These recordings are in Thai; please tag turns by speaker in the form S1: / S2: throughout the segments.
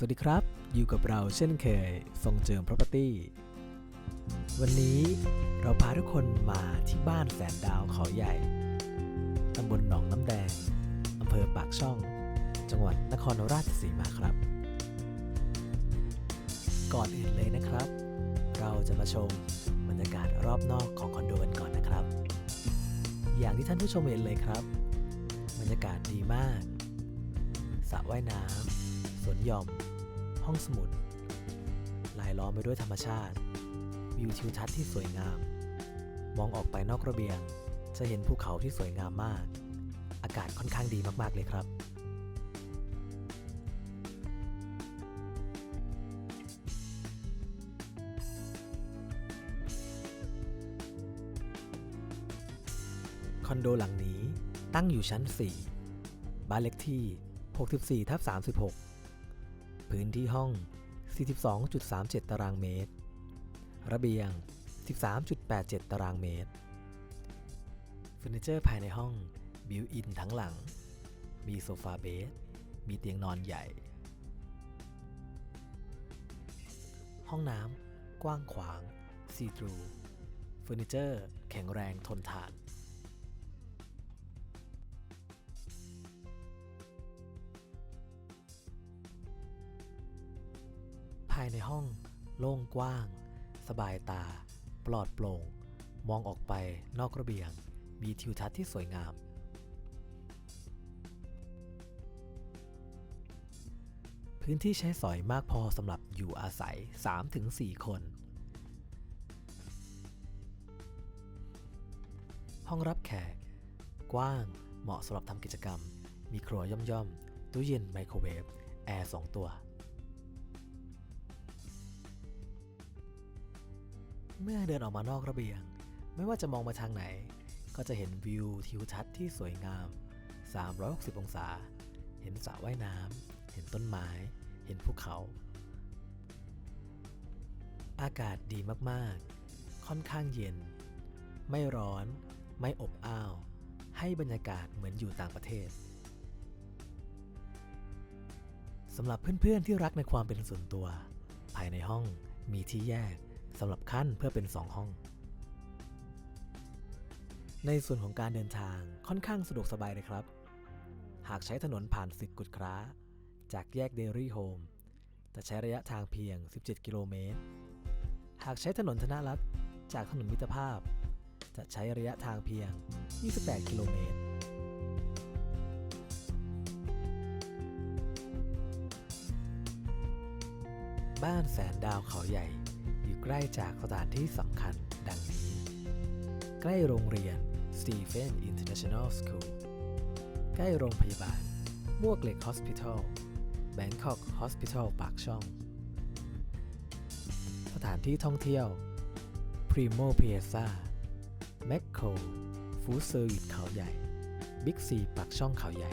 S1: สวัสดีครับ อยู่กับเราเช่นเคย ทรงเจิม property วันนี้เราพาทุกคนมาที่บ้านแสนดาวเขาใหญ่ ตำบลหนองน้ำแดง อำเภอปากช่อง จังหวัดนครราชสีมาครับ ก่อนอื่นเลยนะครับ เราจะมาชมบรรยากาศรอบนอกของคอนโดกันก่อนนะครับ อย่างที่ท่านผู้ชมเห็นเลยครับ บรรยากาศดีมากสระว่ายน้ำ วนหย่อม ห้องสมุด ลายล้อมไปด้วยธรรมชาติ วิวทิวทัศน์ที่สวยงาม มองออกไปนอกระเบียง จะเห็นภูเขาที่สวยงามมาก อากาศค่อนข้างดีมากๆเลยครับ คอนโดหลังนี้ตั้งอยู่ชั้น 4 บ้านเล็กที่ 64ทับ36 พื้นที่ห้อง 42.37 ตารางเมตร ระเบียง 13.87 ตารางเมตรเฟอร์นิเจอร์ภายในห้อง บิวอินทั้งหลัง มีโซฟาเบส มีเตียงนอนใหญ่ ห้องน้ำกว้างขวาง ซีทรูเฟอร์นิเจอร์ แข็งแรงทนทานายในห้อง โล่งกว้าง สบายตา ปลอดโปร่ง มองออกไปนอกระเบียง มีทิวทัศน์ที่สวยงาม พื้นที่ใช้สอยมากพอสำหรับอยู่อาศัย 3-4 คน ห้องรับแขก กว้าง เหมาะสำหรับทำกิจกรรม มีครัวย่อมๆ ตู้เย็นไมโครเวฟ แอร์ 2 ตัว เมื่อเดินออกมานอกระเบียง ไม่ว่าจะมองมาทางไหน ก็จะเห็นวิวทิวทัศน์ที่สวยงาม 360 องศา เห็นสระว่ายน้ำ เห็นต้นไม้ เห็นภูเขา อากาศดีมากๆ ค่อนข้างเย็น ไม่ร้อน ไม่อบอ้าว ให้บรรยากาศเหมือนอยู่ต่างประเทศสำหรับเพื่อนๆที่รักในความเป็นส่วนตัว ภายในห้องมีที่แยก สำหรับขั้นเพื่อเป็น 2 ห้อง ในส่วนของการเดินทางค่อนข้างสะดวกสบายเลยครับ หากใช้ถนนผ่านสิกกุดคร้า จากแยกเดรี่โฮมจะใช้ระยะทางเพียง 17 กิโลเมตร หากใช้ถนนธนรัฐจากถนนมิตรภาพ จะใช้ระยะทางเพียง 28 กิโลเมตร บ้านแสนดาวเขาใหญ่ ใกล้จากสถานที่สำคัญดังนี้ ใกล้โรงเรียน Stephen International School ใกล้โรงพยาบาลมวกเหล็ก Hospital Bangkok Hospital ปากช่อง สถานที่ท่องเที่ยว Primo Piazza m c c o Food Service เขาใหญ่ Big C ปากช่องเขาใหญ่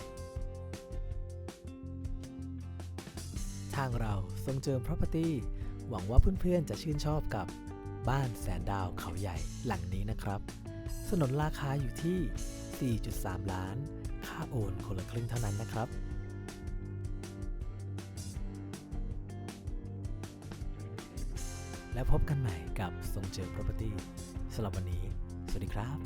S1: ทางเราทรงเจิม property หวังว่าเพื่อนๆจะชื่นชอบกับบ้านแสนดาวเขาใหญ่หลังนี้นะครับ สนนราคาอยู่ที่ 4.3 ล้าน ค่าโอนคนละครึ่งเท่านั้นนะครับแล้วพบกันใหม่กับทรงเจอ property สำหรับวันนี้ สวัสดีครับ